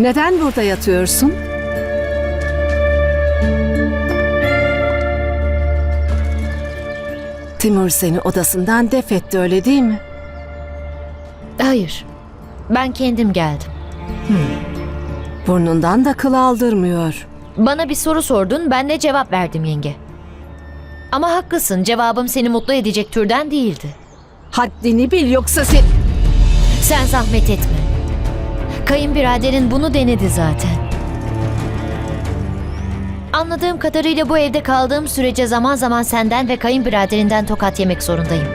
Neden burada yatıyorsun? Timur seni odasından def etti öyle değil mi? Hayır. Ben kendim geldim. Burnundan da kıl aldırmıyor. Bana bir soru sordun, ben de cevap verdim yenge. Ama haklısın, cevabım seni mutlu edecek türden değildi. Haddini bil yoksa sen... Sen zahmet etme. Kayınbiraderin bunu denedi zaten. Anladığım kadarıyla bu evde kaldığım sürece zaman zaman senden ve kayınbiraderinden tokat yemek zorundayım.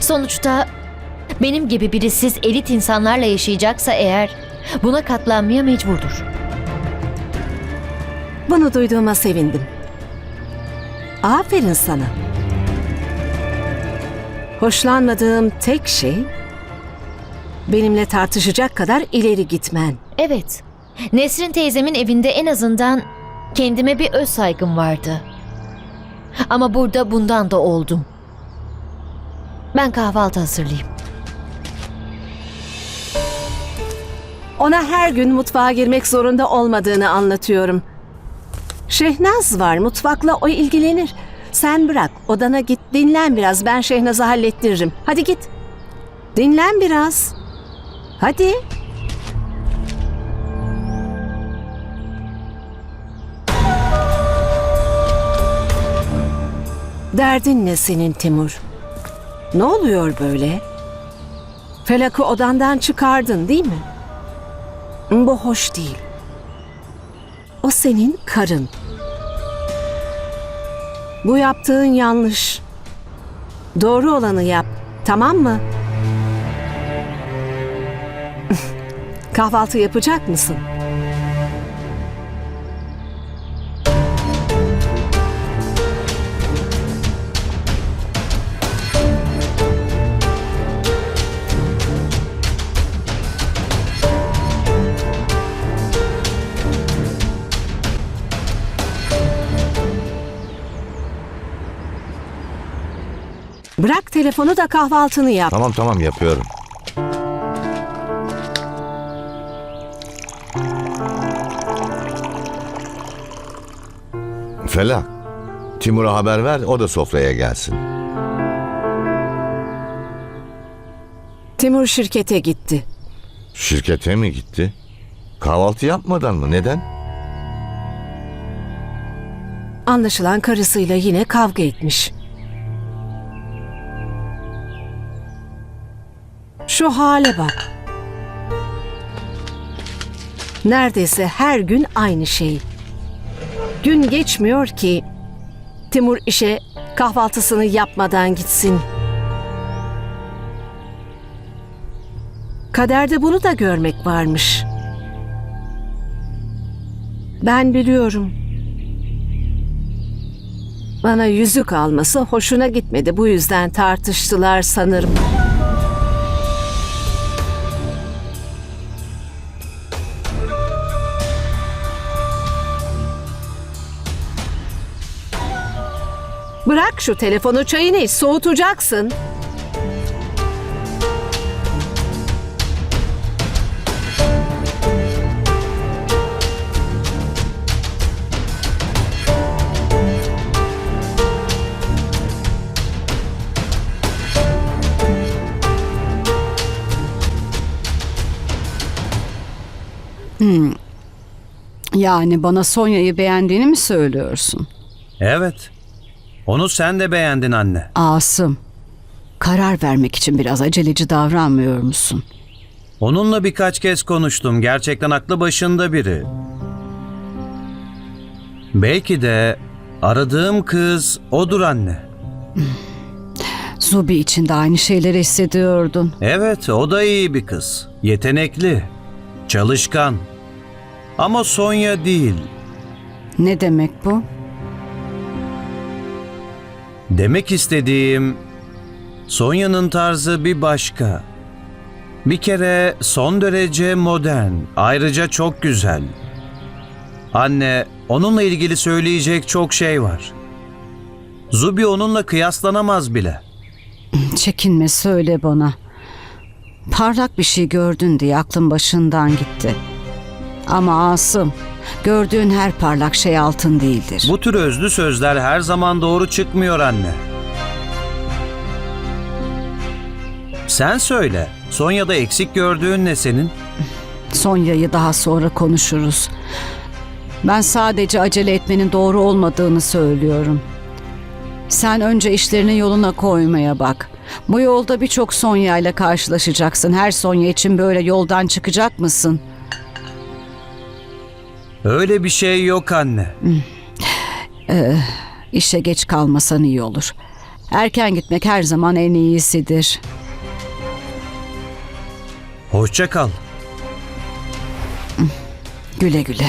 Sonuçta benim gibi biri siz elit insanlarla yaşayacaksa eğer buna katlanmaya mecburdur. Bunu duyduğuma sevindim. Aferin sana. Hoşlanmadığım tek şey benimle tartışacak kadar ileri gitmen. Evet. Nesrin teyzemin evinde en azından kendime bir öz saygım vardı. Ama burada bundan da oldum. Ben kahvaltı hazırlayayım. Ona her gün mutfağa girmek zorunda olmadığını anlatıyorum. Şehnaz var mutfakla o ilgilenir. Sen bırak odana git dinlen biraz ben Şehnaz'ı hallettiririm. Hadi git. Dinlen biraz. Hadi. Derdin ne senin Timur? Ne oluyor böyle? Felak'ı odandan çıkardın değil mi? Bu hoş değil. O senin karın. Bu yaptığın yanlış. Doğru olanı yap. Tamam mı? Kahvaltı yapacak mısın? Bırak telefonu da kahvaltını yap. Tamam tamam yapıyorum. Felak, Timur'a haber ver o da sofraya gelsin. Timur şirkete gitti. Şirkete mi gitti? Kahvaltı yapmadan mı? Neden? Anlaşılan karısıyla yine kavga etmiş. Şu hale bak. Neredeyse her gün aynı şey. Gün geçmiyor ki Timur işe kahvaltısını yapmadan gitsin. Kaderde bunu da görmek varmış. Ben biliyorum. Bana yüzük alması hoşuna gitmedi. Bu yüzden tartıştılar sanırım. Bırak şu telefonu çayını iç soğutacaksın. Yani bana Sonya'yı beğendiğini mi söylüyorsun? Evet. Onu sen de beğendin anne. Asım, karar vermek için biraz aceleci davranmıyor musun? Onunla birkaç kez konuştum. Gerçekten aklı başında biri. Belki de aradığım kız odur anne. Zubi için de aynı şeyleri hissediyordun. Evet, o da iyi bir kız. Yetenekli, çalışkan. Ama Sonya değil. Ne demek bu? Demek istediğim Sonya'nın tarzı bir başka. Bir kere son derece modern, ayrıca çok güzel. Anne, onunla ilgili söyleyecek çok şey var. Zubi onunla kıyaslanamaz bile. Çekinme söyle bana. Parlak bir şey gördün diye aklın başından gitti. Ama Asım, gördüğün her parlak şey altın değildir. Bu tür özlü sözler her zaman doğru çıkmıyor anne. Sen söyle. Sonya'da eksik gördüğün ne senin? Sonya'yı daha sonra konuşuruz. Ben sadece acele etmenin doğru olmadığını söylüyorum. Sen önce işlerini yoluna koymaya bak. Bu yolda birçok Sonya ile karşılaşacaksın. Her Sonya için böyle yoldan çıkacak mısın? Öyle bir şey yok anne. İşe geç kalmasan iyi olur. Erken gitmek her zaman en iyisidir. Hoşça kal. Güle güle.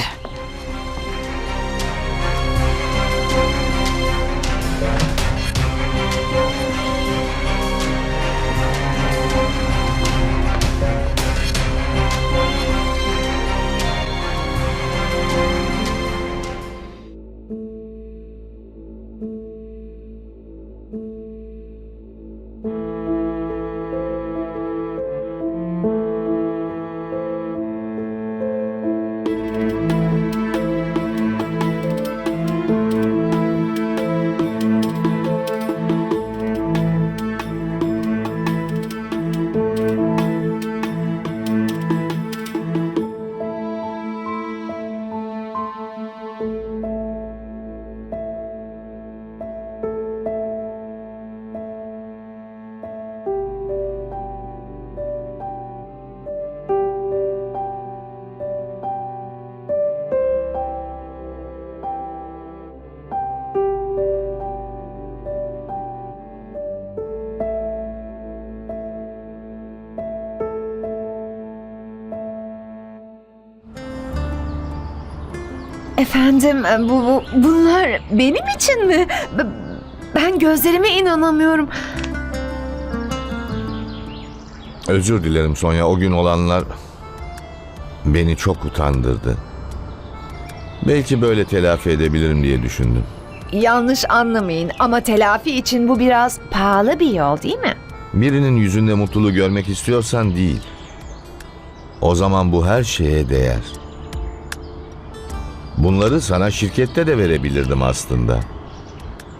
Efendim bu, bu bunlar benim için mi? Ben gözlerime inanamıyorum. Özür dilerim Sonya. O gün olanlar beni çok utandırdı. Belki böyle telafi edebilirim diye düşündüm. Yanlış anlamayın ama telafi için bu biraz pahalı bir yol değil mi? Birinin yüzünde mutluluğu görmek istiyorsan değil. O zaman bu her şeye değer. Bunları sana şirkette de verebilirdim aslında.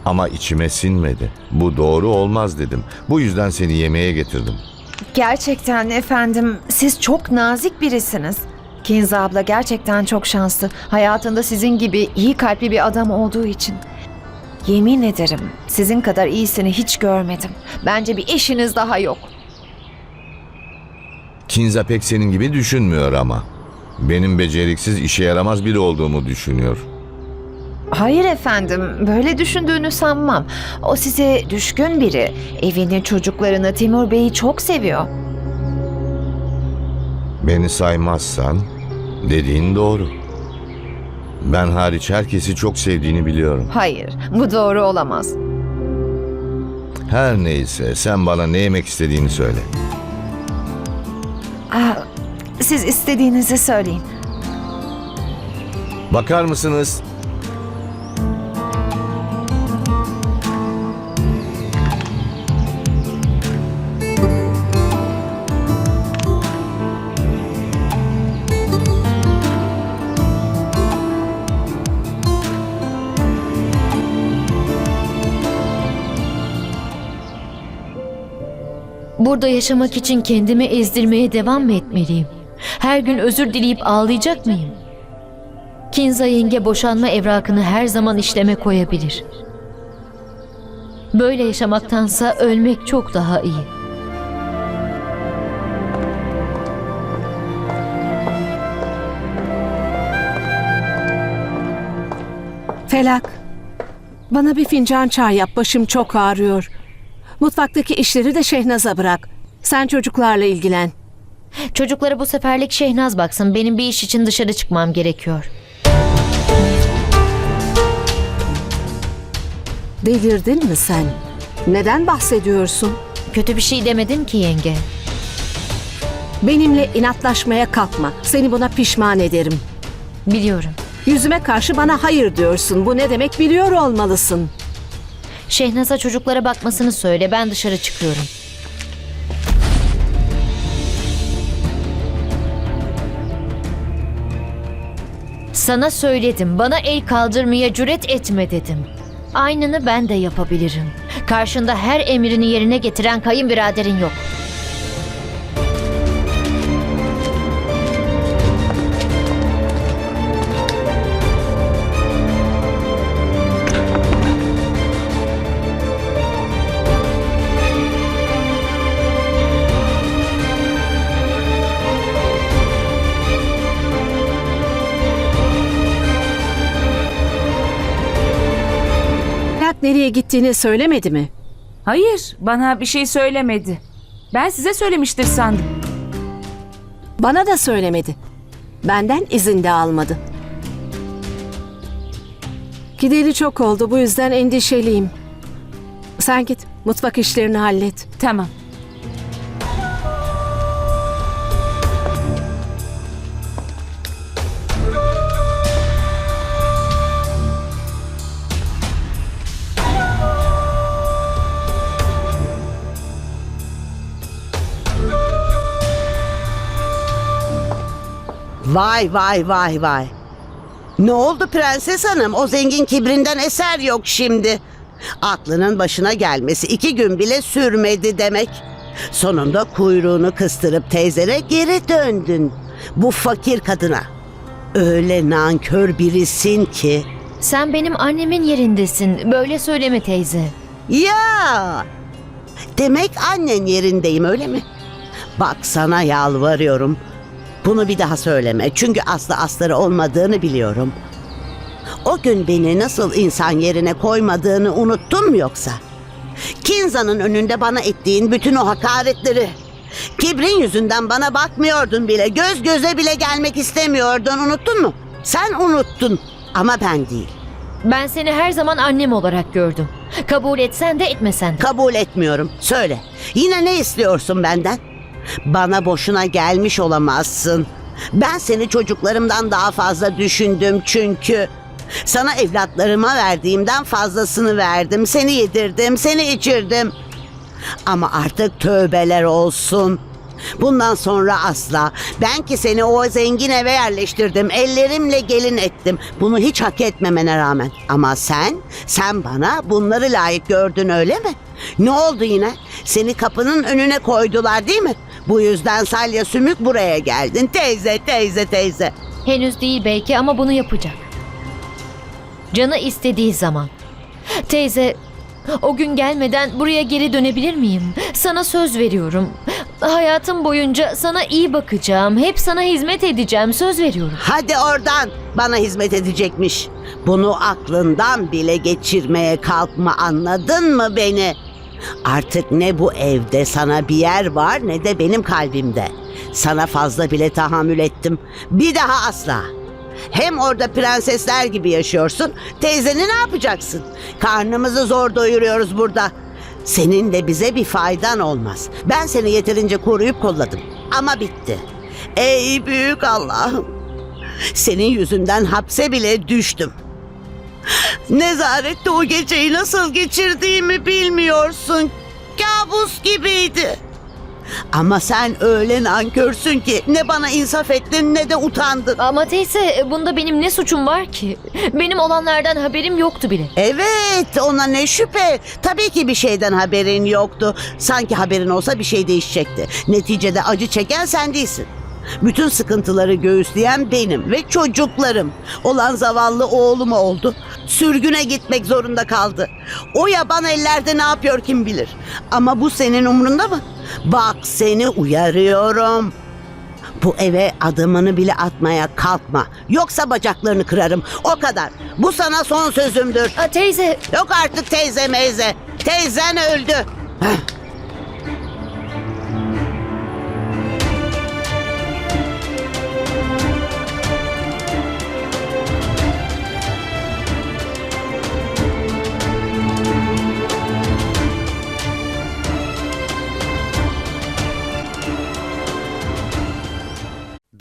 Ama içime sinmedi. Bu doğru olmaz dedim. Bu yüzden seni yemeğe getirdim. Gerçekten efendim siz çok nazik birisiniz. Kinza abla gerçekten çok şanslı. Hayatında sizin gibi iyi kalpli bir adam olduğu için. Yemin ederim sizin kadar iyisini hiç görmedim. Bence bir eşiniz daha yok. Kinza pek senin gibi düşünmüyor ama. Benim beceriksiz işe yaramaz biri olduğumu düşünüyor. Hayır efendim, böyle düşündüğünü sanmam. O size düşkün biri. Evini, çocuklarını, Timur Bey'i çok seviyor. Beni saymazsan dediğin doğru. Ben hariç herkesi çok sevdiğini biliyorum. Hayır, bu doğru olamaz. Her neyse sen bana ne yemek istediğini söyle. Aa, siz istediğinizi söyleyin. Bakar mısınız? Burada yaşamak için kendimi ezdirmeye devam mı etmeliyim? Her gün özür dileyip ağlayacak mıyım? Kinza yenge boşanma evrakını her zaman işleme koyabilir. Böyle yaşamaktansa ölmek çok daha iyi. Felak. Bana bir fincan çay yap. Başım çok ağrıyor. Mutfaktaki işleri de Şehnaz'a bırak. Sen çocuklarla ilgilen. Çocuklara bu seferlik Şehnaz baksın. Benim bir iş için dışarı çıkmam gerekiyor. Delirdin mi sen? Neden bahsediyorsun? Kötü bir şey demedim ki yenge. Benimle inatlaşmaya kalkma. Seni buna pişman ederim. Biliyorum. Yüzüme karşı bana hayır diyorsun. Bu ne demek biliyor olmalısın. Şehnaz'a çocuklara bakmasını söyle. Ben dışarı çıkıyorum. Sana söyledim. Bana el kaldırmaya cüret etme dedim. Aynını ben de yapabilirim. Karşında her emrini yerine getiren kayınbiraderin yok. Nereye gittiğini söylemedi mi? Hayır, bana bir şey söylemedi. Ben size söylemiştir sandım. Bana da söylemedi. Benden izin de almadı. Gideli çok oldu bu yüzden endişeliyim. Sen git mutfak işlerini hallet. Tamam. Vay vay vay vay. Ne oldu prenses hanım? O zengin kibrinden eser yok şimdi. Aklının başına gelmesi iki gün bile sürmedi demek. Sonunda kuyruğunu kıstırıp teyzene geri döndün. Bu fakir kadına. Öyle nankör birisin ki. Sen benim annemin yerindesin. Böyle söyleme teyze. Ya! Demek annen yerindeyim öyle mi? Bak sana yalvarıyorum. Bunu bir daha söyleme. Çünkü aslı asları olmadığını biliyorum. O gün beni nasıl insan yerine koymadığını unuttun mu yoksa? Kinza'nın önünde bana ettiğin bütün o hakaretleri. Kibrin yüzünden bana bakmıyordun bile. Göz göze bile gelmek istemiyordun. Unuttun mu? Sen unuttun ama ben değil. Ben seni her zaman annem olarak gördüm. Kabul etsen de etmesen de. Kabul etmiyorum. Söyle. Yine ne istiyorsun benden? Bana boşuna gelmiş olamazsın. Ben seni çocuklarımdan daha fazla düşündüm çünkü. Sana evlatlarıma verdiğimden fazlasını verdim. Seni yedirdim, seni içirdim. Ama artık tövbeler olsun. Bundan sonra asla. Ben ki seni o zengin eve yerleştirdim. Ellerimle gelin ettim. Bunu hiç hak etmemene rağmen. Ama sen, sen bana bunları layık gördün öyle mi? Ne oldu yine? Seni kapının önüne koydular değil mi? Bu yüzden salya sümük buraya geldin. Teyze, teyze, teyze. Henüz değil belki ama bunu yapacak. Canı istediği zaman. Teyze, o gün gelmeden buraya geri dönebilir miyim? Sana söz veriyorum. Hayatım boyunca sana iyi bakacağım. Hep sana hizmet edeceğim. Söz veriyorum. Hadi oradan bana hizmet edecekmiş. Bunu aklından bile geçirmeye kalkma anladın mı beni? Artık ne bu evde sana bir yer var ne de benim kalbimde. Sana fazla bile tahammül ettim. Bir daha asla. Hem orada prensesler gibi yaşıyorsun. Teyzeni ne yapacaksın? Karnımızı zor doyuruyoruz burada. Senin de bize bir faydan olmaz. Ben seni yeterince koruyup kolladım. Ama bitti. Ey büyük Allah'ım. Senin yüzünden hapse bile düştüm. Nezarette o geceyi nasıl geçirdiğimi bilmiyorsun. Kabus gibiydi. Ama sen öyle nankörsün ki ne bana insaf ettin ne de utandın. Ama teyze bunda benim ne suçum var ki? Benim olanlardan haberim yoktu bile. Evet ona ne şüphe. Tabii ki bir şeyden haberin yoktu. Sanki haberin olsa bir şey değişecekti. Neticede acı çeken sen değilsin. Bütün sıkıntıları göğüsleyen benim ve çocuklarım. Olan zavallı oğlum oldu. Sürgüne gitmek zorunda kaldı. O yaban ellerde ne yapıyor kim bilir. Ama bu senin umrunda mı? Bak seni uyarıyorum. Bu eve adımını bile atmaya kalkma. Yoksa bacaklarını kırarım. O kadar. Bu sana son sözümdür. Aa, teyze Yok artık teyze meyze. Teyzen öldü. Heh.